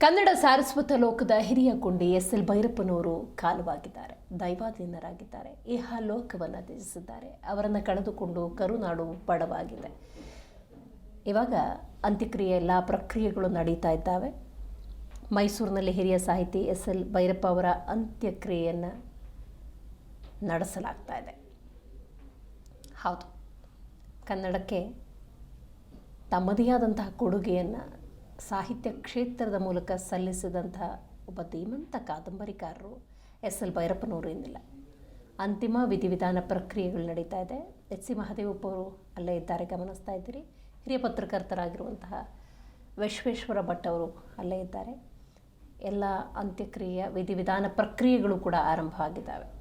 ಕನ್ನಡ ಸಾರಸ್ವತ ಲೋಕದ ಹಿರಿಯ ಕುಂಡಿ ಎಸ್ ಎಲ್ ಭೈರಪ್ಪನವರು ಕಾಲವಾಗಿದ್ದಾರೆ. ದೈವಾಧೀನರಾಗಿದ್ದಾರೆ. ಇಹ ಲೋಕವನ್ನು ತ್ಯಜಿಸಿದ್ದಾರೆ. ಅವರನ್ನು ಕಳೆದುಕೊಂಡು ಕರುನಾಡು ಬಡವಾಗಿದೆ. ಇವಾಗ ಅಂತ್ಯಕ್ರಿಯೆ ಎಲ್ಲ ಪ್ರಕ್ರಿಯೆಗಳು ನಡೀತಾ ಇದ್ದಾವೆ. ಮೈಸೂರಿನಲ್ಲಿ ಹಿರಿಯ ಸಾಹಿತಿ ಎಸ್ ಎಲ್ ಭೈರಪ್ಪ ಅವರ ಅಂತ್ಯಕ್ರಿಯೆಯನ್ನು ನಡೆಸಲಾಗ್ತಾ ಇದೆ. ಹೌದು. ಕನ್ನಡಕ್ಕೆ ತಮ್ಮದೇ ಆದಂತಹ ಕೊಡುಗೆಯನ್ನು ಸಾಹಿತ್ಯ ಕ್ಷೇತ್ರದ ಮೂಲಕ ಸಲ್ಲಿಸಿದಂತಹ ಒಬ್ಬ ಧೀಮಂತ ಕಾದಂಬರಿಕಾರರು ಎಸ್ ಎಲ್ ಭೈರಪ್ಪನವರು ಏನಿಲ್ಲ. ಅಂತಿಮ ವಿಧಿವಿಧಾನ ಪ್ರಕ್ರಿಯೆಗಳು ನಡೀತಾ ಇದೆ. ಎಚ್ ಸಿ ಮಹದೇವಪ್ಪ ಅವರು ಅಲ್ಲೇ ಇದ್ದಾರೆ, ಗಮನಿಸ್ತಾ ಇದ್ದೀರಿ. ಹಿರಿಯ ಪತ್ರಕರ್ತರಾಗಿರುವಂತಹ ವಿಶ್ವೇಶ್ವರ ಭಟ್ ಅವರು ಅಲ್ಲೇ ಇದ್ದಾರೆ. ಎಲ್ಲ ಅಂತ್ಯಕ್ರಿಯೆಯ ವಿಧಿವಿಧಾನ ಪ್ರಕ್ರಿಯೆಗಳು ಕೂಡ ಆರಂಭ ಆಗಿದ್ದಾವೆ.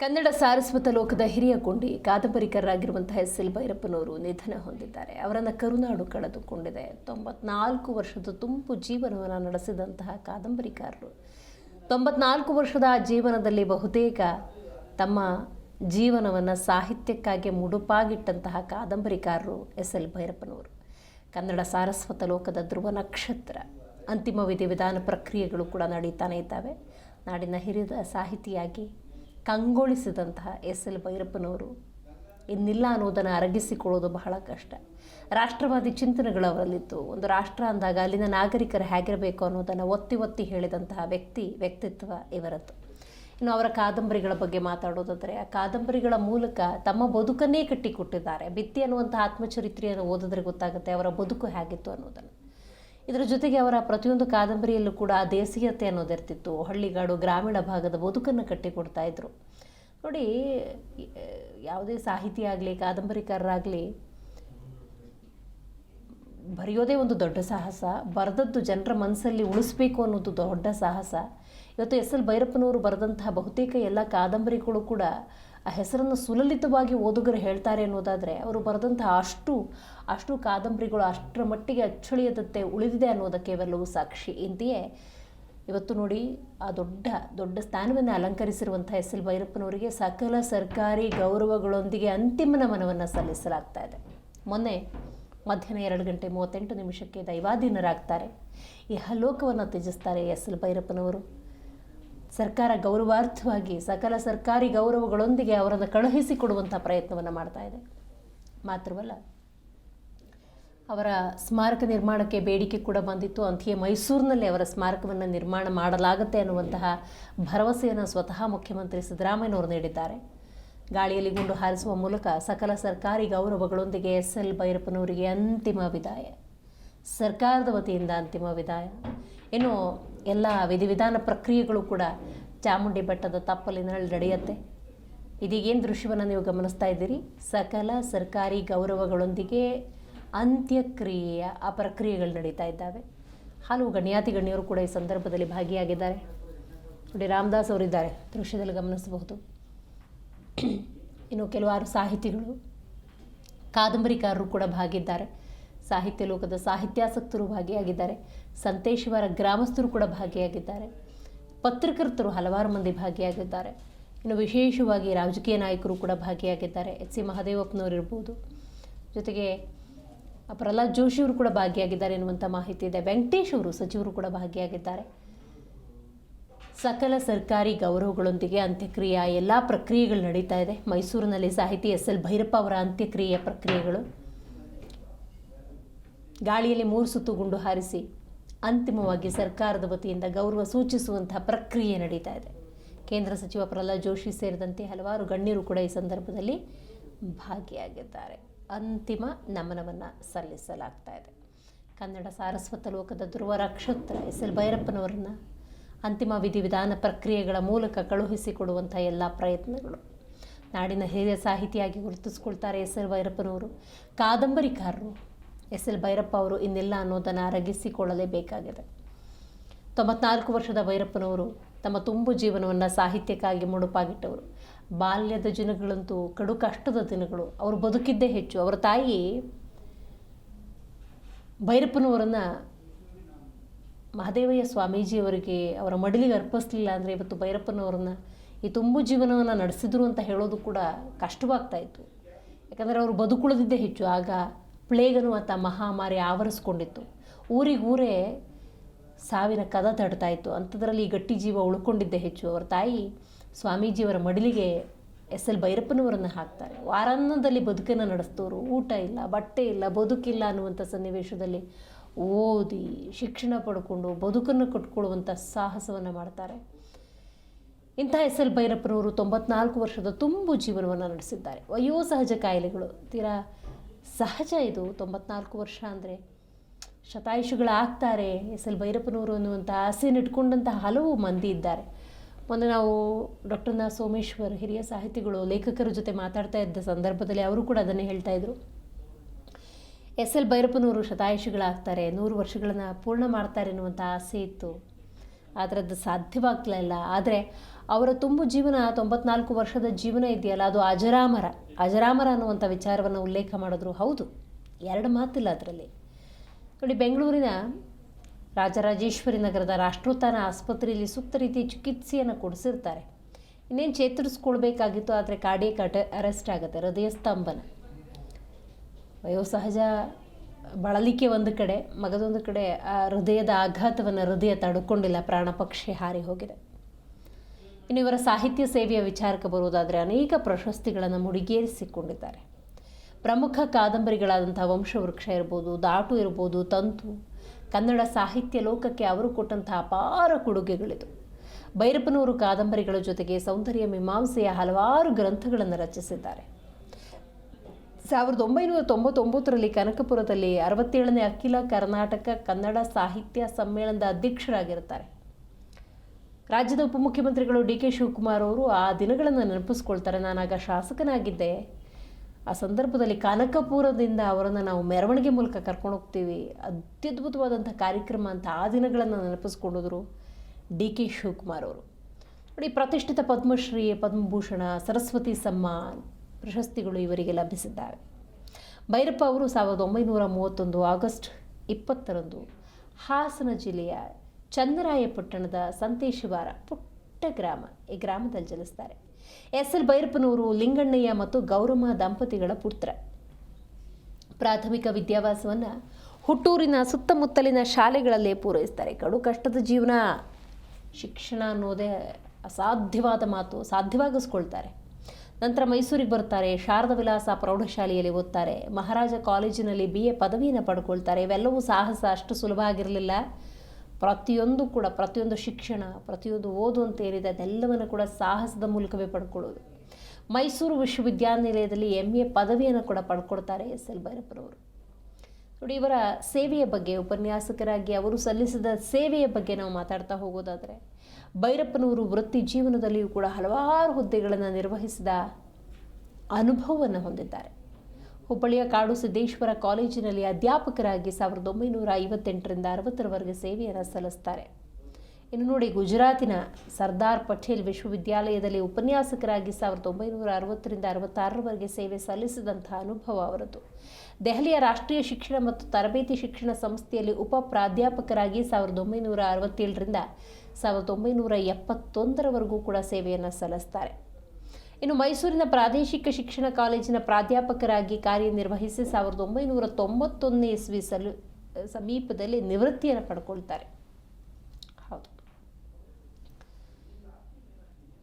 ಕನ್ನಡ ಸಾರಸ್ವತ ಲೋಕದ ಹಿರಿಯ ಕೊಂಡಿ ಕಾದಂಬರಿಕರಾಗಿರುವಂತಹ ಎಸ್ ಎಲ್ ಭೈರಪ್ಪನವರು ನಿಧನ ಹೊಂದಿದ್ದಾರೆ. ಅವರನ್ನು ಕರುನಾಡು ಕಳೆದುಕೊಂಡಿದೆ ತೊಂಬತ್ನಾಲ್ಕು ವರ್ಷದ ತುಂಬು ಜೀವನವನ್ನು ನಡೆಸಿದಂತಹ ಕಾದಂಬರಿಕಾರರು. ತೊಂಬತ್ನಾಲ್ಕು ವರ್ಷದ ಜೀವನದಲ್ಲಿ ಬಹುತೇಕ ತಮ್ಮ ಜೀವನವನ್ನು ಸಾಹಿತ್ಯಕ್ಕಾಗಿ ಮುಡುಪಾಗಿಟ್ಟಂತಹ ಕಾದಂಬರಿಕಾರರು ಎಸ್ ಎಲ್ ಭೈರಪ್ಪನವರು. ಕನ್ನಡ ಸಾರಸ್ವತ ಲೋಕದ ಧ್ರುವ ನಕ್ಷತ್ರ ಅಂತಿಮ ವಿಧಿವಿಧಾನ ಪ್ರಕ್ರಿಯೆಗಳು ಕೂಡ ನಡೀತಾನೆ ಇದ್ದಾವೆ. ನಾಡಿನ ಹಿರಿಯ ಸಾಹಿತಿಯಾಗಿ ಕಂಗೊಳಿಸಿದಂತಹ ಎಸ್ ಎಲ್ ಭೈರಪ್ಪನವರು ಇನ್ನಿಲ್ಲ ಅನ್ನೋದನ್ನು ಅರಗಿಸಿಕೊಳ್ಳೋದು ಬಹಳ ಕಷ್ಟ. ರಾಷ್ಟ್ರವಾದಿ ಚಿಂತನೆಗಳು ಅವರಲ್ಲಿತ್ತು. ಒಂದು ರಾಷ್ಟ್ರ ಅಂದಾಗ ಅಲ್ಲಿನ ನಾಗರಿಕರು ಹೇಗಿರಬೇಕು ಅನ್ನೋದನ್ನು ಒತ್ತಿ ಒತ್ತಿ ಹೇಳಿದಂತಹ ವ್ಯಕ್ತಿ ವ್ಯಕ್ತಿತ್ವ ಇವರದ್ದು. ಇನ್ನು ಅವರ ಕಾದಂಬರಿಗಳ ಬಗ್ಗೆ ಮಾತಾಡೋದಾದರೆ, ಆ ಕಾದಂಬರಿಗಳ ಮೂಲಕ ತಮ್ಮ ಬದುಕನ್ನೇ ಕಟ್ಟಿಕೊಟ್ಟಿದ್ದಾರೆ. ಬಿತ್ತಿ ಅನ್ನುವಂಥ ಆತ್ಮಚರಿತ್ರೆಯನ್ನು ಓದಿದ್ರೆ ಗೊತ್ತಾಗುತ್ತೆ ಅವರ ಬದುಕು ಹೇಗಿತ್ತು ಅನ್ನೋದನ್ನು. ಇದರ ಜೊತೆಗೆ ಅವರ ಪ್ರತಿಯೊಂದು ಕಾದಂಬರಿಯಲ್ಲೂ ಕೂಡ ಆ ದೇಸೀಯತೆ ಅನ್ನೋದಿರ್ತಿತ್ತು ಹಳ್ಳಿಗಾಡು ಗ್ರಾಮೀಣ ಭಾಗದ ಬದುಕನ್ನು ಕಟ್ಟಿಕೊಡ್ತಾ ಇದ್ರು. ನೋಡಿ ಯಾವುದೇ ಸಾಹಿತಿ ಆಗಲಿ, ಕಾದಂಬರಿಕಾರರಾಗಲಿ, ಬರೆಯೋದೇ ಒಂದು ದೊಡ್ಡ ಸಾಹಸ, ಬರೆದದ್ದು ಜನರ ಮನಸ್ಸಲ್ಲಿ ಉಳಿಸ್ಬೇಕು ಅನ್ನೋದು ದೊಡ್ಡ ಸಾಹಸ. ಇವತ್ತು ಎಸ್ ಎಲ್ ಭೈರಪ್ಪನವರು ಬರೆದಂತಹ ಬಹುತೇಕ ಎಲ್ಲ ಕಾದಂಬರಿಗಳು ಕೂಡ ಆ ಹೆಸರನ್ನು ಸುಲಲಿತವಾಗಿ ಓದುಗರು ಹೇಳ್ತಾರೆ ಅನ್ನೋದಾದರೆ ಅವರು ಬರೆದಂತಹ ಅಷ್ಟು ಅಷ್ಟು ಕಾದಂಬರಿಗಳು ಅಷ್ಟರ ಮಟ್ಟಿಗೆ ಅಚ್ಚಳಿಯದಂತೆ ಉಳಿದಿದೆ ಅನ್ನೋದಕ್ಕೆ ಇವೆಲ್ಲವೂ ಸಾಕ್ಷಿ. ಇಂತೆಯೇ ಇವತ್ತು ನೋಡಿ ಆ ದೊಡ್ಡ ದೊಡ್ಡ ಸ್ಥಾನವನ್ನು ಅಲಂಕರಿಸಿರುವಂಥ ಎಸ್ ಎಲ್ ಭೈರಪ್ಪನವರಿಗೆ ಸಕಲ ಸರ್ಕಾರಿ ಗೌರವಗಳೊಂದಿಗೆ ಅಂತಿಮ ನಮನವನ್ನು ಸಲ್ಲಿಸಲಾಗ್ತಾ ಇದೆ. ಮೊನ್ನೆ ಮಧ್ಯಾಹ್ನ ಎರಡು ಗಂಟೆ ಮೂವತ್ತೆಂಟು ನಿಮಿಷಕ್ಕೆ ದೈವಾಧೀನರಾಗ್ತಾರೆ. ಈ ಹಲೋಕವನ್ನು ತ್ಯಜಿಸ್ತಾರೆ ಎಸ್ ಎಲ್ ಭೈರಪ್ಪನವರು. ಸರ್ಕಾರ ಗೌರವಾರ್ಥವಾಗಿ ಸಕಲ ಸರ್ಕಾರಿ ಗೌರವಗಳೊಂದಿಗೆ ಅವರನ್ನು ಕಳುಹಿಸಿಕೊಡುವಂಥ ಪ್ರಯತ್ನವನ್ನು ಮಾಡ್ತಾ ಇದೆ. ಮಾತ್ರವಲ್ಲ, ಅವರ ಸ್ಮಾರಕ ನಿರ್ಮಾಣಕ್ಕೆ ಬೇಡಿಕೆ ಕೂಡ ಬಂದಿತ್ತು. ಅಂತೆಯೇ ಮೈಸೂರಿನಲ್ಲಿ ಅವರ ಸ್ಮಾರಕವನ್ನು ನಿರ್ಮಾಣ ಮಾಡಲಾಗುತ್ತೆ ಅನ್ನುವಂತಹ ಭರವಸೆಯನ್ನು ಸ್ವತಃ ಮುಖ್ಯಮಂತ್ರಿ ಸಿದ್ದರಾಮಯ್ಯನವರು ನೀಡಿದ್ದಾರೆ. ಗಾಳಿಯಲ್ಲಿ ಗುಂಡು ಹಾರಿಸುವ ಮೂಲಕ ಸಕಲ ಸರ್ಕಾರಿ ಗೌರವಗಳೊಂದಿಗೆ ಎಸ್ ಎಲ್ ಭೈರಪ್ಪನವರಿಗೆ ಅಂತಿಮ ವಿದಾಯ. ಸರ್ಕಾರದ ವತಿಯಿಂದ ಅಂತಿಮ ವಿದಾಯ. ಇನ್ನು ಎಲ್ಲ ವಿಧಿವಿಧಾನ ಪ್ರಕ್ರಿಯೆಗಳು ಕೂಡ ಚಾಮುಂಡಿ ಬೆಟ್ಟದ ತಪ್ಪಲಿನಲ್ಲಿ ನಡೆಯುತ್ತೆ. ಇದೀಗೇನು ದೃಶ್ಯವನ್ನು ನೀವು ಗಮನಿಸ್ತಾ ಇದ್ದೀರಿ? ಸಕಲ ಸರ್ಕಾರಿ ಗೌರವಗಳೊಂದಿಗೆ ಅಂತ್ಯಕ್ರಿಯೆಯ ಆ ಪ್ರಕ್ರಿಯೆಗಳು ನಡೀತಾ ಇದ್ದಾವೆ. ಹಲವು ಗಣ್ಯಾತಿ ಗಣ್ಯರು ಕೂಡ ಈ ಸಂದರ್ಭದಲ್ಲಿ ಭಾಗಿಯಾಗಿದ್ದಾರೆ. ನೋಡಿ, ರಾಮದಾಸ್ ಅವರಿದ್ದಾರೆ. ದೃಶ್ಯದಲ್ಲಿ ಗಮನಿಸಬಹುದು. ಇನ್ನು ಕೆಲವಾರು ಸಾಹಿತಿಗಳು, ಕಾದಂಬರಿಕಾರರು ಕೂಡ ಭಾಗಿದ್ದಾರೆ. ಸಾಹಿತ್ಯ ಲೋಕದ ಸಾಹಿತ್ಯಾಸಕ್ತರು ಭಾಗಿಯಾಗಿದ್ದಾರೆ ಸಂತೇಶ್ವರ ಗ್ರಾಮಸ್ಥರು ಕೂಡ ಭಾಗಿಯಾಗಿದ್ದಾರೆ. ಪತ್ರಕರ್ತರು ಹಲವಾರು ಮಂದಿ ಭಾಗಿಯಾಗಿದ್ದಾರೆ. ಇನ್ನು ವಿಶೇಷವಾಗಿ ರಾಜಕೀಯ ನಾಯಕರು ಕೂಡ ಭಾಗಿಯಾಗಿದ್ದಾರೆ. ಎಚ್ ಸಿ ಮಹದೇವಪ್ಪನವರು ಇರ್ಬೋದು. ಜೊತೆಗೆ ಪ್ರಹ್ಲಾದ್ ಜೋಶಿಯವರು ಕೂಡ ಭಾಗಿಯಾಗಿದ್ದಾರೆ ಎನ್ನುವಂಥ ಮಾಹಿತಿ ಇದೆ. ವೆಂಕಟೇಶ್ ಅವರು ಸಚಿವರು ಕೂಡ ಭಾಗಿಯಾಗಿದ್ದಾರೆ. ಸಕಲ ಸರ್ಕಾರಿ ಗೌರವಗಳೊಂದಿಗೆ ಅಂತ್ಯಕ್ರಿಯೆ ಎಲ್ಲ ಪ್ರಕ್ರಿಯೆಗಳು ನಡೀತಾ ಇದೆ. ಮೈಸೂರಿನಲ್ಲಿ ಸಾಹಿತಿ ಎಸ್ ಎಲ್ ಭೈರಪ್ಪ ಅವರ ಅಂತ್ಯಕ್ರಿಯೆಯ ಪ್ರಕ್ರಿಯೆಗಳು. ಗಾಳಿಯಲ್ಲಿ ಮೂರು ಸುತ್ತು ಗುಂಡು ಹಾರಿಸಿ ಅಂತಿಮವಾಗಿ ಸರ್ಕಾರದ ವತಿಯಿಂದ ಗೌರವ ಸೂಚಿಸುವಂತಹ ಪ್ರಕ್ರಿಯೆ ನಡೀತಾ ಇದೆ. ಕೇಂದ್ರ ಸಚಿವ ಪ್ರಹ್ಲಾದ್ ಜೋಶಿ ಸೇರಿದಂತೆ ಹಲವಾರು ಗಣ್ಯರು ಕೂಡ ಈ ಸಂದರ್ಭದಲ್ಲಿ ಭಾಗಿಯಾಗಿದ್ದಾರೆ. ಅಂತಿಮ ನಮನವನ್ನು ಸಲ್ಲಿಸಲಾಗ್ತಾ ಇದೆ. ಕನ್ನಡ ಸಾರಸ್ವತ ಲೋಕದ ಧ್ರುವ ನಕ್ಷತ್ರ ಎಸ್ ಎಲ್ ಭೈರಪ್ಪನವರನ್ನು ಅಂತಿಮ ವಿಧಿವಿಧಾನ ಪ್ರಕ್ರಿಯೆಗಳ ಮೂಲಕ ಕಳುಹಿಸಿಕೊಡುವಂಥ ಎಲ್ಲ ಪ್ರಯತ್ನಗಳು. ನಾಡಿನ ಹಿರಿಯ ಸಾಹಿತಿಯಾಗಿ ಗುರುತಿಸ್ಕೊಳ್ತಾರೆ ಎಸ್ ಎಲ್ ಭೈರಪ್ಪನವರು. ಕಾದಂಬರಿಕಾರರು ಎಸ್ ಎಲ್ ಭೈರಪ್ಪ ಅವರು ಇನ್ನೆಲ್ಲ ಅನ್ನೋದನ್ನು ಅರಗಿಸಿಕೊಳ್ಳಲೇಬೇಕಾಗಿದೆ. ತೊಂಬತ್ನಾಲ್ಕು ವರ್ಷದ ಭೈರಪ್ಪನವರು ತಮ್ಮ ತುಂಬು ಜೀವನವನ್ನು ಸಾಹಿತ್ಯಕ್ಕಾಗಿ ಮುಡುಪಾಗಿಟ್ಟವರು. ಬಾಲ್ಯದ ದಿನಗಳಂತೂ ಕಡು ಕಷ್ಟದ ದಿನಗಳು, ಅವರು ಬದುಕಿದ್ದೇ ಹೆಚ್ಚು. ಅವರ ತಾಯಿ ಭೈರಪ್ಪನವರನ್ನು ಮಹದೇವಯ್ಯ ಸ್ವಾಮೀಜಿಯವರಿಗೆ ಅವರ ಮಡಿಲಿಗೆ ಅರ್ಪಿಸ್ಲಿಲ್ಲ ಅಂದರೆ ಇವತ್ತು ಭೈರಪ್ಪನವರನ್ನು ಈ ತುಂಬು ಜೀವನವನ್ನು ನಡೆಸಿದ್ರು ಅಂತ ಹೇಳೋದು ಕೂಡ ಕಷ್ಟವಾಗ್ತಾಯಿತ್ತು ಯಾಕಂದರೆ ಅವರು ಬದುಕುಳಿದಿದ್ದೇ ಹೆಚ್ಚು. ಆಗ ಪ್ಲೇಗ್ ಅನ್ನುವಂಥ ಮಹಾಮಾರಿ ಆವರಿಸ್ಕೊಂಡಿತ್ತು. ಊರಿಗೂರೇ ಸಾವಿನ ಕದ ತಡ್ತಾ ಇತ್ತು. ಅಂಥದ್ರಲ್ಲಿ ಗಟ್ಟಿ ಜೀವ ಉಳ್ಕೊಂಡಿದ್ದೆ ಹೆಚ್ಚು. ಅವರ ತಾಯಿ ಸ್ವಾಮೀಜಿಯವರ ಮಡಿಲಿಗೆ ಎಸ್ ಎಲ್ ಭೈರಪ್ಪನವರನ್ನು ಹಾಕ್ತಾರೆ. ವಾರಾನ್ನದಲ್ಲಿ ಬದುಕನ್ನು ನಡೆಸ್ತವರು ಊಟ ಇಲ್ಲ, ಬಟ್ಟೆ ಇಲ್ಲ, ಬದುಕಿಲ್ಲ ಅನ್ನುವಂಥ ಸನ್ನಿವೇಶದಲ್ಲಿ ಓದಿ ಶಿಕ್ಷಣ ಪಡ್ಕೊಂಡು ಬದುಕನ್ನು ಕಟ್ಕೊಳ್ಳುವಂಥ ಸಾಹಸವನ್ನು ಮಾಡ್ತಾರೆ. ಇಂಥ ಎಸ್ ಎಲ್ ಭೈರಪ್ಪನವರು ತೊಂಬತ್ನಾಲ್ಕು ವರ್ಷದ ತುಂಬು ಜೀವನವನ್ನು ನಡೆಸಿದ್ದಾರೆ. ವಯೋಸಹಜ ಕಾಯಿಲೆಗಳು. ತೀರಾ ಸಹಜ ಇದು, ತೊಂಬತ್ನಾಲ್ಕು ವರ್ಷ ಅಂದರೆ. ಶತಾಯುಷಿಗಳಾಗ್ತಾರೆ, ಎಸ್ ಎಲ್ ಭೈರಪ್ಪನವರು ಅನ್ನುವಂಥ ಆಸೆಯನ್ನು ಇಟ್ಕೊಂಡಂತಹ ಹಲವು ಮಂದಿ ಇದ್ದಾರೆ. ಮೊನ್ನೆ ನಾವು ಡಾಕ್ಟರ್ ನಾ ಸೋಮೇಶ್ವರ್ ಹಿರಿಯ ಸಾಹಿತಿಗಳು, ಲೇಖಕರ ಜೊತೆ ಮಾತಾಡ್ತಾ ಇದ್ದ ಸಂದರ್ಭದಲ್ಲಿ ಅವರು ಕೂಡ ಅದನ್ನೇ ಹೇಳ್ತಾ ಇದ್ರು. ಎಸ್ ಎಲ್ ಭೈರಪ್ಪನವರು ಶತಾಯುಷಿಗಳಾಗ್ತಾರೆ, ನೂರು ವರ್ಷಗಳನ್ನು ಪೂರ್ಣ ಮಾಡ್ತಾರೆ ಅನ್ನುವಂಥ ಆಸೆ ಇತ್ತು. ಆದರೆ ಅದು ಸಾಧ್ಯವಾಗ್ಲಿಲ್ಲ ಆದರೆ ಅವರ ತುಂಬು ಜೀವನ, ತೊಂಬತ್ನಾಲ್ಕು ವರ್ಷದ ಜೀವನ ಇದೆಯಲ್ಲ, ಅದು ಅಜರಾಮರ. ಅಜರಾಮರ ಅನ್ನುವಂಥ ವಿಚಾರವನ್ನು ಉಲ್ಲೇಖ ಮಾಡಿದ್ರು. ಹೌದು, ಎರಡು ಮಾತಿಲ್ಲ ಅದರಲ್ಲಿ. ನೋಡಿ, ಬೆಂಗಳೂರಿನ ರಾಜರಾಜೇಶ್ವರಿ ನಗರದ ರಾಷ್ಟ್ರೋತ್ಥಾನ ಆಸ್ಪತ್ರೆಯಲ್ಲಿ ಸೂಕ್ತ ರೀತಿಯ ಚಿಕಿತ್ಸೆಯನ್ನು ಕೊಡಿಸಿರ್ತಾರೆ. ಇನ್ನೇನು ಚೇತರಿಸ್ಕೊಳ್ಬೇಕಾಗಿತ್ತು, ಆದರೆ ಕಾರ್ಡಿಯಕ್ ಅಟ ಅರೆಸ್ಟ್ ಆಗುತ್ತೆ. ಹೃದಯ ಸ್ತಂಭನ. ವಯೋಸಹಜ ಬಳಲಿಕೆ ಒಂದು ಕಡೆ, ಮಗದೊಂದು ಕಡೆ ಹೃದಯದ ಆಘಾತವನ್ನು ಹೃದಯ ತಡ್ಕೊಂಡಿಲ್ಲ, ಪ್ರಾಣಪಕ್ಷಿ ಹಾರಿ ಹೋಗಿದೆ. ಇನ್ನು ಇವರ ಸಾಹಿತ್ಯ ಸೇವೆಯ ವಿಚಾರಕ್ಕೆ ಬರುವುದಾದರೆ ಅನೇಕ ಪ್ರಶಸ್ತಿಗಳನ್ನು ಮುಡಿಗೇರಿಸಿಕೊಂಡಿದ್ದಾರೆ. ಪ್ರಮುಖ ಕಾದಂಬರಿಗಳಾದಂಥ ವಂಶವೃಕ್ಷ ಇರ್ಬೋದು, ದಾಟು ಇರ್ಬೋದು, ತಂತು, ಕನ್ನಡ ಸಾಹಿತ್ಯ ಲೋಕಕ್ಕೆ ಅವರು ಕೊಟ್ಟಂತಹ ಅಪಾರ ಕೊಡುಗೆಗಳಿದು. ಭೈರಪ್ಪನವರು ಕಾದಂಬರಿಗಳ ಜೊತೆಗೆ ಸೌಂದರ್ಯ ಮೀಮಾಂಸೆಯ ಹಲವಾರು ಗ್ರಂಥಗಳನ್ನು ರಚಿಸಿದ್ದಾರೆ. ಸಾವಿರದ ಒಂಬೈನೂರ ತೊಂಬತ್ತೊಂಬತ್ತರಲ್ಲಿ ಕನಕಪುರದಲ್ಲಿ ಅರವತ್ತೇಳನೇ ಅಖಿಲ ಕರ್ನಾಟಕ ಕನ್ನಡ ಸಾಹಿತ್ಯ ಸಮ್ಮೇಳನದ ಅಧ್ಯಕ್ಷರಾಗಿರ್ತಾರೆ ರಾಜ್ಯದ ಉಪಮುಖ್ಯಮಂತ್ರಿಗಳು ಡಿ ಕೆ ಶಿವಕುಮಾರ್ ಅವರು ಆ ದಿನಗಳನ್ನು ನೆನಪಿಸ್ಕೊಳ್ತಾರೆ. ನಾನಾಗ ಶಾಸಕನಾಗಿದ್ದೆ. ಆ ಸಂದರ್ಭದಲ್ಲಿ ಕನಕಪುರದಿಂದ ಅವರನ್ನು ನಾವು ಮೆರವಣಿಗೆ ಮೂಲಕ ಕರ್ಕೊಂಡು ಹೋಗ್ತೀವಿ. ಅತ್ಯದ್ಭುತವಾದಂಥ ಕಾರ್ಯಕ್ರಮ ಅಂತ ಆ ದಿನಗಳನ್ನು ನೆನಪಿಸ್ಕೊಂಡಿದ್ರು ಡಿ ಕೆ ಶಿವಕುಮಾರ್ ಅವರು. ನೋಡಿ, ಪ್ರತಿಷ್ಠಿತ ಪದ್ಮಶ್ರೀ, ಪದ್ಮಭೂಷಣ, ಸರಸ್ವತಿ ಸಮ್ಮಾನ್ ಪ್ರಶಸ್ತಿಗಳು ಇವರಿಗೆ ಲಭಿಸಿದ್ದಾವೆ. ಭೈರಪ್ಪ ಅವರು ಸಾವಿರದ ಒಂಬೈನೂರ ಮೂವತ್ತೊಂದು ಆಗಸ್ಟ್ ಇಪ್ಪತ್ತರಂದು ಹಾಸನ ಜಿಲ್ಲೆಯ ಚಂದ್ರಾಯಪಟ್ಟಣದ ಸಂತೇಶವಾರ ಪುಟ್ಟ ಗ್ರಾಮ ಈ ಗ್ರಾಮದಲ್ಲಿ ಜನಿಸ್ತಾರೆ. ಎಸ್ ಎಲ್ ಭೈರಪ್ಪನವರು ಲಿಂಗಣ್ಣಯ್ಯ ಮತ್ತು ಗೌರಮ್ಮ ದಂಪತಿಗಳ ಪುತ್ರ. ಪ್ರಾಥಮಿಕ ವಿದ್ಯಾಭ್ಯಾಸವನ್ನು ಹುಟ್ಟೂರಿನ ಸುತ್ತಮುತ್ತಲಿನ ಶಾಲೆಗಳಲ್ಲೇ ಪೂರೈಸ್ತಾರೆ. ಕಡು ಕಷ್ಟದ ಜೀವನ. ಶಿಕ್ಷಣ ಅನ್ನೋದೇ ಅಸಾಧ್ಯವಾದ ಮಾತು, ಸಾಧ್ಯವಾಗಿಸ್ಕೊಳ್ತಾರೆ. ನಂತರ ಮೈಸೂರಿಗೆ ಬರ್ತಾರೆ, ಶಾರದ ವಿಲಾಸ ಪ್ರೌಢಶಾಲೆಯಲ್ಲಿ ಓದ್ತಾರೆ, ಮಹಾರಾಜ ಕಾಲೇಜಿನಲ್ಲಿ ಬಿ ಎ ಪದವಿಯನ್ನು ಪಡ್ಕೊಳ್ತಾರೆ, ಇವೆಲ್ಲವೂ ಸಾಹಸ, ಅಷ್ಟು ಸುಲಭ ಆಗಿರಲಿಲ್ಲ. ಪ್ರತಿಯೊಂದು ಕೂಡ, ಪ್ರತಿಯೊಂದು ಶಿಕ್ಷಣ, ಪ್ರತಿಯೊಂದು ಓದು ಅಂತ ಏನಿದೆ ಅದೆಲ್ಲವನ್ನು ಕೂಡ ಸಾಹಸದ ಮೂಲಕವೇ ಪಡ್ಕೊಳ್ಳೋದು. ಮೈಸೂರು ವಿಶ್ವವಿದ್ಯಾನಿಲಯದಲ್ಲಿ ಎಂ ಎ ಪದವಿಯನ್ನು ಕೂಡ ಪಡ್ಕೊಳ್ತಾರೆ ಎಸ್ ಎಲ್ ಭೈರಪ್ಪನವರು. ನೋಡಿ, ಇವರ ಸೇವೆಯ ಬಗ್ಗೆ, ಉಪನ್ಯಾಸಕರಾಗಿ ಅವರು ಸಲ್ಲಿಸಿದ ಸೇವೆಯ ಬಗ್ಗೆ ನಾವು ಮಾತಾಡ್ತಾ ಹೋಗೋದಾದರೆ, ಭೈರಪ್ಪನವರು ವೃತ್ತಿ ಜೀವನದಲ್ಲಿಯೂ ಕೂಡ ಹಲವಾರು ಹುದ್ದೆಗಳನ್ನು ನಿರ್ವಹಿಸಿದ ಅನುಭವವನ್ನು ಹೊಂದಿದ್ದಾರೆ. ಹುಬ್ಬಳ್ಳಿಯ ಕಾಡು ಸಿದ್ದೇಶ್ವರ ಕಾಲೇಜಿನಲ್ಲಿ ಅಧ್ಯಾಪಕರಾಗಿ ಸಾವಿರದ ಒಂಬೈನೂರ ಐವತ್ತೆಂಟರಿಂದ ಅರವತ್ತರವರೆಗೆ ಸೇವೆಯನ್ನು ಸಲ್ಲಿಸ್ತಾರೆ. ಇನ್ನು ನೋಡಿ, ಗುಜರಾತಿನ ಸರ್ದಾರ್ ಪಟೇಲ್ ವಿಶ್ವವಿದ್ಯಾಲಯದಲ್ಲಿ ಉಪನ್ಯಾಸಕರಾಗಿ ಸಾವಿರದ ಒಂಬೈನೂರ ಅರವತ್ತರಿಂದ ಅರವತ್ತಾರರವರೆಗೆ ಸೇವೆ ಸಲ್ಲಿಸಿದಂತಹ ಅನುಭವ ಅವರದ್ದು ದೆಹಲಿಯ ರಾಷ್ಟ್ರೀಯ ಶಿಕ್ಷಣ ಮತ್ತು ತರಬೇತಿ ಶಿಕ್ಷಣ ಸಂಸ್ಥೆಯಲ್ಲಿ ಉಪ ಪ್ರಾಧ್ಯಾಪಕರಾಗಿ ಸಾವಿರದ ಒಂಬೈನೂರ ಅರವತ್ತೇಳರಿಂದ ಸಾವಿರದ ಒಂಬೈನೂರ ಎಪ್ಪತ್ತೊಂದರವರೆಗೂ ಕೂಡ ಸೇವೆಯನ್ನು ಸಲ್ಲಿಸ್ತಾರೆ. ಇನ್ನು ಮೈಸೂರಿನ ಪ್ರಾದೇಶಿಕ ಶಿಕ್ಷಣ ಕಾಲೇಜಿನ ಪ್ರಾಧ್ಯಾಪಕರಾಗಿ ಕಾರ್ಯನಿರ್ವಹಿಸಿ ಸಾವಿರದ ಒಂಬೈನೂರ ತೊಂಬತ್ತೊಂದನೇ ಇಸ್ವಿ ಸಲು, ಸಮೀಪದಲ್ಲಿ ನಿವೃತ್ತಿಯನ್ನು ಪಡ್ಕೊಳ್ತಾರೆ. ಹೌದು.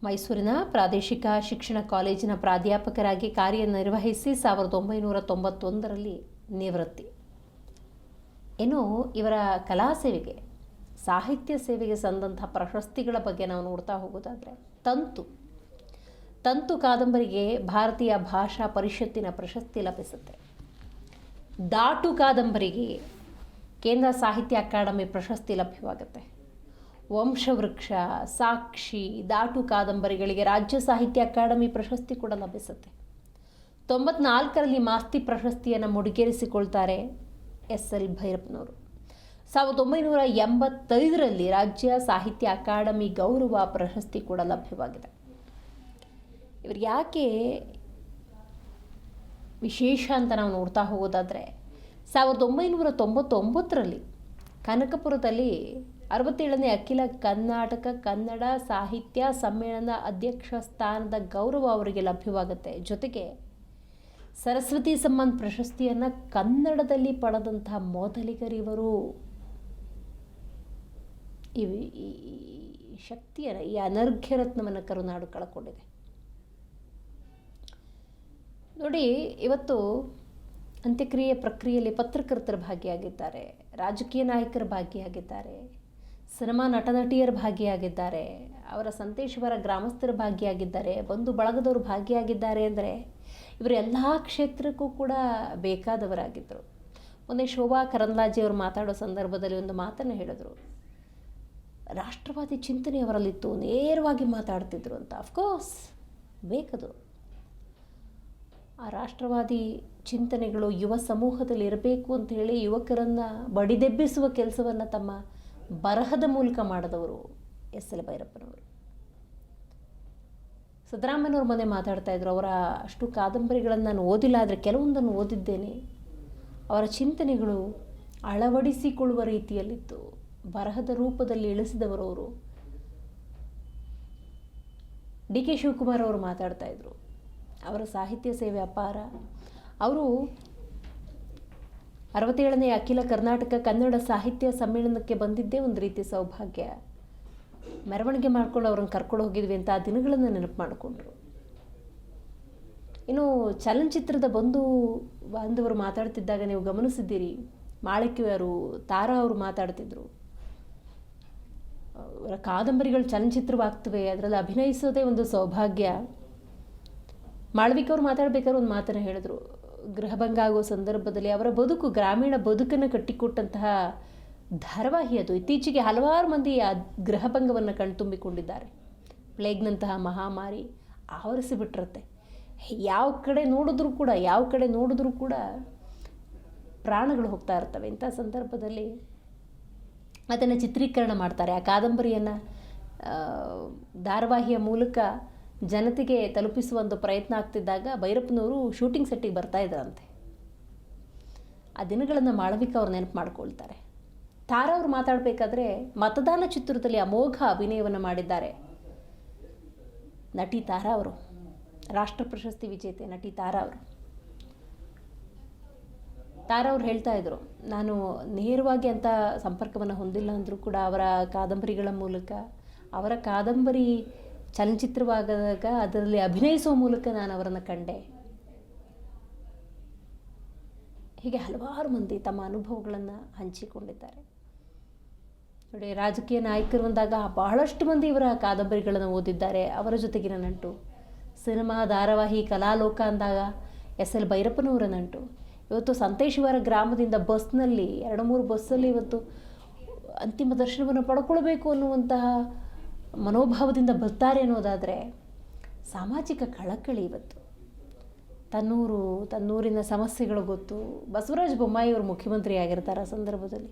ಮೈಸೂರಿನ ಪ್ರಾದೇಶಿಕ ಶಿಕ್ಷಣ ಕಾಲೇಜಿನ ಪ್ರಾಧ್ಯಾಪಕರಾಗಿ ಕಾರ್ಯನಿರ್ವಹಿಸಿ ಸಾವಿರದ ಒಂಬೈನೂರ ತೊಂಬತ್ತೊಂದರಲ್ಲಿ ನಿವೃತ್ತಿ. ಇನ್ನು ಇವರ ಕಲಾ ಸೇವೆಗೆ, ಸಾಹಿತ್ಯ ಸೇವೆಗೆ ಸಂದಂಥ ಪ್ರಶಸ್ತಿಗಳ ಬಗ್ಗೆ ನಾವು ನೋಡ್ತಾ ಹೋಗೋದಾದರೆ, ತಂತು. ತಂತು ಕಾದಂಬರಿಗೆ ಭಾರತೀಯ ಭಾಷಾ ಪರಿಷತ್ತಿನ ಪ್ರಶಸ್ತಿ ಲಭಿಸುತ್ತೆ. ದಾಟು ಕಾದಂಬರಿಗೆ ಕೇಂದ್ರ ಸಾಹಿತ್ಯ ಅಕಾಡೆಮಿ ಪ್ರಶಸ್ತಿ ಲಭ್ಯವಾಗುತ್ತೆ. ವಂಶವೃಕ್ಷ, ಸಾಕ್ಷಿ, ದಾಟು ಕಾದಂಬರಿಗಳಿಗೆ ರಾಜ್ಯ ಸಾಹಿತ್ಯ ಅಕಾಡೆಮಿ ಪ್ರಶಸ್ತಿ ಕೂಡ ಲಭಿಸುತ್ತೆ. ತೊಂಬತ್ನಾಲ್ಕರಲ್ಲಿ ಮಾಸ್ತಿ ಪ್ರಶಸ್ತಿಯನ್ನು ಮುಡಿಗೇರಿಸಿಕೊಳ್ತಾರೆ ಎಸ್ ಎಲ್ ಭೈರಪ್ಪನವರು. ಸಾವಿರದ ಒಂಬೈನೂರ ಎಂಬತ್ತೈದರಲ್ಲಿ ರಾಜ್ಯ ಸಾಹಿತ್ಯ ಅಕಾಡೆಮಿ ಗೌರವ ಪ್ರಶಸ್ತಿ ಕೂಡ ಲಭ್ಯವಾಗಿದೆ. ಇವರು ಯಾಕೆ ವಿಶೇಷ ಅಂತ ನಾವು ನೋಡ್ತಾ ಹೋಗೋದಾದರೆ ಸಾವಿರದ ಒಂಬೈನೂರ ತೊಂಬತ್ತೊಂಬತ್ತರಲ್ಲಿ ಕನಕಪುರದಲ್ಲಿ ಅರವತ್ತೇಳನೇ ಅಖಿಲ ಕರ್ನಾಟಕ ಕನ್ನಡ ಸಾಹಿತ್ಯ ಸಮ್ಮೇಳನ ಅಧ್ಯಕ್ಷ ಸ್ಥಾನದ ಗೌರವ ಅವರಿಗೆ ಲಭ್ಯವಾಗುತ್ತೆ. ಜೊತೆಗೆ ಸರಸ್ವತಿ ಸಮ್ಮಾನ್ ಪ್ರಶಸ್ತಿಯನ್ನು ಕನ್ನಡದಲ್ಲಿ ಪಡೆದಂತಹ ಮೊದಲಿಗರಿವರು ಈ ಶಕ್ತಿಯನ್ನು, ಈ ಅನರ್ಘ್ಯ ರತ್ನವನ್ನು ಕರುನಾಡು ಕಳ್ಕೊಂಡಿದೆ. ನೋಡಿ, ಇವತ್ತು ಅಂತ್ಯಕ್ರಿಯೆ ಪ್ರಕ್ರಿಯೆಯಲ್ಲಿ ಪತ್ರಕರ್ತರ ಭಾಗಿಯಾಗಿದ್ದಾರೆ, ರಾಜಕೀಯ ನಾಯಕರು ಭಾಗಿಯಾಗಿದ್ದಾರೆ, ಸಿನಿಮಾ ನಟ ನಟಿಯರ ಭಾಗಿಯಾಗಿದ್ದಾರೆ, ಅವರ ಸಂತೇಶ್ವರ ಗ್ರಾಮಸ್ಥರು ಭಾಗಿಯಾಗಿದ್ದಾರೆ, ಬಂಧು ಬಳಗದವರು ಭಾಗಿಯಾಗಿದ್ದಾರೆ ಅಂದರೆ ಇವರು ಎಲ್ಲ ಕ್ಷೇತ್ರಕ್ಕೂ ಕೂಡ ಬೇಕಾದವರಾಗಿದ್ದರು ಮೊನ್ನೆ ಶೋಭಾ ಕರಂದ್ಲಾಜೆ ಅವರು ಮಾತಾಡೋ ಸಂದರ್ಭದಲ್ಲಿ ಒಂದು ಮಾತನ್ನು ಹೇಳಿದರು. ರಾಷ್ಟ್ರವಾದಿ ಚಿಂತನೆ ಅವರಲ್ಲಿತ್ತು, ನೇರವಾಗಿ ಮಾತಾಡ್ತಿದ್ರು ಅಂತ. ಅಫ್ಕೋರ್ಸ್ ಬೇಕದು. ಆ ರಾಷ್ಟ್ರವಾದಿ ಚಿಂತನೆಗಳು ಯುವ ಸಮೂಹದಲ್ಲಿ ಇರಬೇಕು ಅಂತ ಹೇಳಿ ಯುವಕರನ್ನು ಬಡಿದೆಬ್ಬಿಸುವ ಕೆಲಸವನ್ನು ತಮ್ಮ ಬರಹದ ಮೂಲಕ ಮಾಡಿದವರು ಎಸ್ ಎಲ್ ಭೈರಪ್ಪನವರು. ಸಿದ್ದರಾಮಯ್ಯನವ್ರ ಮನೆ ಮಾತಾಡ್ತಾ ಇದ್ರು. ಅವರ ಅಷ್ಟು ಕಾದಂಬರಿಗಳನ್ನು ನಾನು ಓದಿಲ್ಲ, ಆದರೆ ಕೆಲವೊಂದನ್ನು ಓದಿದ್ದೇನೆ. ಅವರ ಚಿಂತನೆಗಳು ಅಳವಡಿಸಿಕೊಳ್ಳುವ ರೀತಿಯಲ್ಲಿತ್ತು. ಬರಹದ ರೂಪದಲ್ಲಿ ಇಳಿಸಿದವರು ಡಿ ಕೆ ಶಿವಕುಮಾರ್ ಅವರು ಮಾತಾಡ್ತಾ ಇದ್ರು. ಅವರ ಸಾಹಿತ್ಯ ಸೇವೆ ಅಪಾರ. ಅವರು ಅರವತ್ತೇಳನೇ ಅಖಿಲ ಕರ್ನಾಟಕ ಕನ್ನಡ ಸಾಹಿತ್ಯ ಸಮ್ಮೇಳನಕ್ಕೆ ಬಂದಿದ್ದೇ ಒಂದು ರೀತಿ ಸೌಭಾಗ್ಯ. ಮೆರವಣಿಗೆ ಮಾಡ್ಕೊಂಡು ಅವ್ರನ್ನ ಕರ್ಕೊಂಡು ಹೋಗಿದ್ವಿ ಅಂತ ಆ ದಿನಗಳನ್ನು ನೆನಪು ಮಾಡಿಕೊಂಡ್ರು. ಇನ್ನು ಚಲನಚಿತ್ರದ ಬಂಧು ಬಾಂಧವರು ಮಾತಾಡ್ತಿದ್ದಾಗ ನೀವು ಗಮನಿಸಿದ್ದೀರಿ ಮಾಳಿಕ್ಯರು ತಾರಾ ಅವರು ಮಾತಾಡ್ತಿದ್ರು. ಅವರ ಕಾದಂಬರಿಗಳು ಚಲನಚಿತ್ರವಾಗ್ತವೆ, ಅದರಲ್ಲಿ ಅಭಿನಯಿಸೋದೇ ಒಂದು ಸೌಭಾಗ್ಯ. ಮಾಳವಿಕ ಅವ್ರು ಮಾತಾಡ್ಬೇಕಾದ್ರೆ ಒಂದು ಮಾತನ್ನು ಹೇಳಿದ್ರು. ಗೃಹಭಂಗ ಆಗೋ ಸಂದರ್ಭದಲ್ಲಿ ಅವರ ಬದುಕು, ಗ್ರಾಮೀಣ ಬದುಕನ್ನು ಕಟ್ಟಿಕೊಟ್ಟಂತಹ ಧಾರಾವಾಹಿ ಅದು. ಇತ್ತೀಚೆಗೆ ಹಲವಾರು ಮಂದಿ ಆ ಗೃಹಭಂಗವನ್ನು ಕಣ್ತುಂಬಿಕೊಂಡಿದ್ದಾರೆ. ಪ್ಲೇಗ್ನಂತಹ ಮಹಾಮಾರಿ ಆವರಿಸಿಬಿಟ್ಟಿರುತ್ತೆ ಯಾವ ಕಡೆ ನೋಡಿದ್ರೂ ಕೂಡ, ಯಾವ ಕಡೆ ನೋಡಿದ್ರೂ ಕೂಡ ಪ್ರಾಣಗಳು ಹೋಗ್ತಾ ಇರ್ತವೆ. ಇಂಥ ಸಂದರ್ಭದಲ್ಲಿ ಅದನ್ನು ಚಿತ್ರೀಕರಣ ಮಾಡ್ತಾರೆ. ಆ ಕಾದಂಬರಿಯನ್ನು ಧಾರಾವಾಹಿಯ ಮೂಲಕ ಜನತೆಗೆ ತಲುಪಿಸುವ ಒಂದು ಪ್ರಯತ್ನ ಆಗ್ತಿದ್ದಾಗ ಭೈರಪ್ಪನವರು ಶೂಟಿಂಗ್ ಸೆಟ್ಟಿಗೆ ಬರ್ತಾ ಇದ್ರಂತೆ. ಆ ದಿನಗಳನ್ನು ಮಾಳವಿಕ ಅವ್ರು ನೆನಪು ಮಾಡ್ಕೊಳ್ತಾರೆ. ತಾರಾ ಅವರು ಮಾತಾಡಬೇಕಾದ್ರೆ ಮತದಾನ ಚಿತ್ರದಲ್ಲಿ ಅಮೋಘ ಅಭಿನಯವನ್ನು ಮಾಡಿದ್ದಾರೆ. ನಟಿ ತಾರಾ ಅವರು. ರಾಷ್ಟ್ರ ಪ್ರಶಸ್ತಿ ವಿಜೇತೆ ನಟಿ ತಾರಾ ಅವರು. ತಾರಾ ಅವ್ರು ಹೇಳ್ತಾ ಇದ್ರು, ನಾನು ನೇರವಾಗಿ ಅಂತ ಸಂಪರ್ಕವನ್ನು ಹೊಂದಿಲ್ಲ ಅಂದರೂ ಕೂಡ ಅವರ ಕಾದಂಬರಿಗಳ ಮೂಲಕ, ಅವರ ಕಾದಂಬರಿ ಚಲನಚಿತ್ರವಾದಾಗ ಅದರಲ್ಲಿ ಅಭಿನಯಿಸುವ ಮೂಲಕ ನಾನು ಅವರನ್ನು ಕಂಡೆ. ಹೀಗೆ ಹಲವಾರು ಮಂದಿ ತಮ್ಮ ಅನುಭವಗಳನ್ನು ಹಂಚಿಕೊಂಡಿದ್ದಾರೆ. ನೋಡಿ, ರಾಜಕೀಯ ನಾಯಕರು ಬಂದಾಗ ಬಹಳಷ್ಟು ಮಂದಿ ಇವರ ಕಾದಂಬರಿಗಳನ್ನು ಓದಿದ್ದಾರೆ. ಅವರ ಜೊತೆಗಿನ ನಂಟು, ಸಿನಿಮಾ ಧಾರಾವಾಹಿ ಕಲಾಲೋಕ ಅಂದಾಗ ಎಸ್ ಎಲ್ ಭೈರಪ್ಪನವರ ನಂಟು. ಇವತ್ತು ಸಂತೇಶ್ವರ ಗ್ರಾಮದಿಂದ ಬಸ್ನಲ್ಲಿ, ಎರಡು ಮೂರು ಬಸ್ಸಲ್ಲಿ ಇವತ್ತು ಅಂತಿಮ ದರ್ಶನವನ್ನು ಪಡ್ಕೊಳ್ಬೇಕು ಅನ್ನುವಂತಹ ಮನೋಭಾವದಿಂದ ಬರ್ತಾರೆ ಅನ್ನೋದಾದರೆ ಸಾಮಾಜಿಕ ಕಳಕಳಿ ಇವತ್ತು. ತನ್ನೂರು, ತನ್ನೂರಿನ ಸಮಸ್ಯೆಗಳು ಗೊತ್ತು. ಬಸವರಾಜ ಬೊಮ್ಮಾಯಿ ಅವರು ಮುಖ್ಯಮಂತ್ರಿ ಆಗಿರ್ತಾರೆ ಆ ಸಂದರ್ಭದಲ್ಲಿ.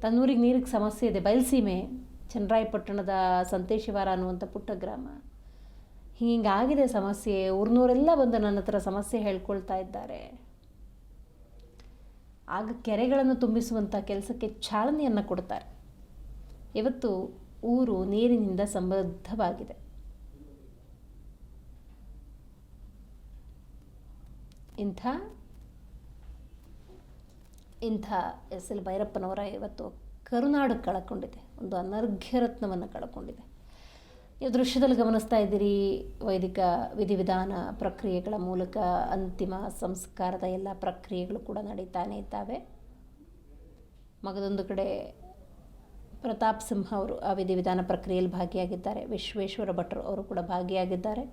ತನ್ನೂರಿಗೆ ನೀರಿಗೆ ಸಮಸ್ಯೆ ಇದೆ. ಬಯಲುಸೀಮೆ, ಚನ್ನರಾಯಪಟ್ಟಣದ ಸಂತೇಶಿವಾರ ಅನ್ನುವಂಥ ಪುಟ್ಟ ಗ್ರಾಮ. ಹಿಂಗಾಗಿದೆ ಸಮಸ್ಯೆ. ಊರ್ನವರೆಲ್ಲ ಬಂದು ನನ್ನ ಹತ್ರ ಸಮಸ್ಯೆ ಹೇಳ್ಕೊಳ್ತಾ ಇದ್ದಾರೆ. ಆಗ ಕೆರೆಗಳನ್ನು ತುಂಬಿಸುವಂಥ ಕೆಲಸಕ್ಕೆ ಚಾಲನೆಯನ್ನು ಕೊಡ್ತಾರೆ. ಇವತ್ತು ಊರು ನೀರಿನಿಂದ ಸಮೃದ್ಧವಾಗಿದೆ. ಇಂಥ ಇಂಥ ಎಸ್ ಎಲ್ ಭೈರಪ್ಪನವರ ಇವತ್ತು ಕರುನಾಡು ಕಳ್ಕೊಂಡಿದೆ. ಒಂದು ಅನರ್ಘ್ಯ ರತ್ನವನ್ನು ಕಳ್ಕೊಂಡಿದೆ. ನೀವು ದೃಶ್ಯದಲ್ಲಿ ಗಮನಿಸ್ತಾ ಇದ್ದೀರಿ, ವೈದಿಕ ವಿಧಿವಿಧಾನ ಪ್ರಕ್ರಿಯೆಗಳ ಮೂಲಕ ಅಂತಿಮ ಸಂಸ್ಕಾರದ ಎಲ್ಲ ಪ್ರಕ್ರಿಯೆಗಳು ಕೂಡ ನಡೀತಾನೆ ಇದ್ದಾವೆ. ಮಗದೊಂದು ಕಡೆ ಪ್ರತಾಪ್ ಸಿಂಹ ಅವರು ಆ ವಿಧಿವಿಧಾನ ಪ್ರಕ್ರಿಯೆಯಲ್ಲಿ ಭಾಗಿಯಾಗಿದ್ದಾರೆ. ವಿಶ್ವೇಶ್ವರ ಭಟ್ರು ಅವರು ಕೂಡ ಭಾಗಿಯಾಗಿದ್ದಾರೆ.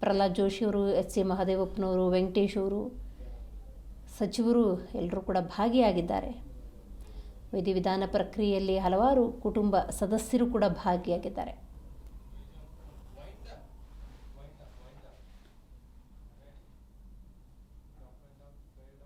ಪ್ರಹ್ಲಾದ್ ಜೋಶಿ ಅವರು ಎಚ್ ಸಿ ಮಹಾದೇವಪ್ಪನವರು, ವೆಂಕಟೇಶ್ ಅವರು, ಸಚಿವರು ಎಲ್ಲರೂ ಕೂಡ ಭಾಗಿಯಾಗಿದ್ದಾರೆ. ವಿಧಿವಿಧಾನ ಪ್ರಕ್ರಿಯೆಯಲ್ಲಿ ಹಲವಾರು ಕುಟುಂಬ ಸದಸ್ಯರು ಕೂಡ ಭಾಗಿಯಾಗಿದ್ದಾರೆ.